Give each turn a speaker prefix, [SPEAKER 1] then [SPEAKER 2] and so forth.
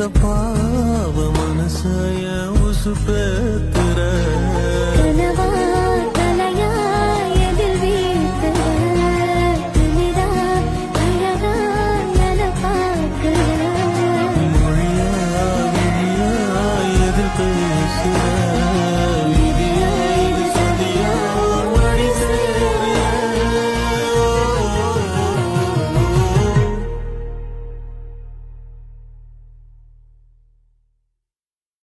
[SPEAKER 1] இந்த பாவ மனசைய உசுப்பேத்துற. மொழியா மொழியா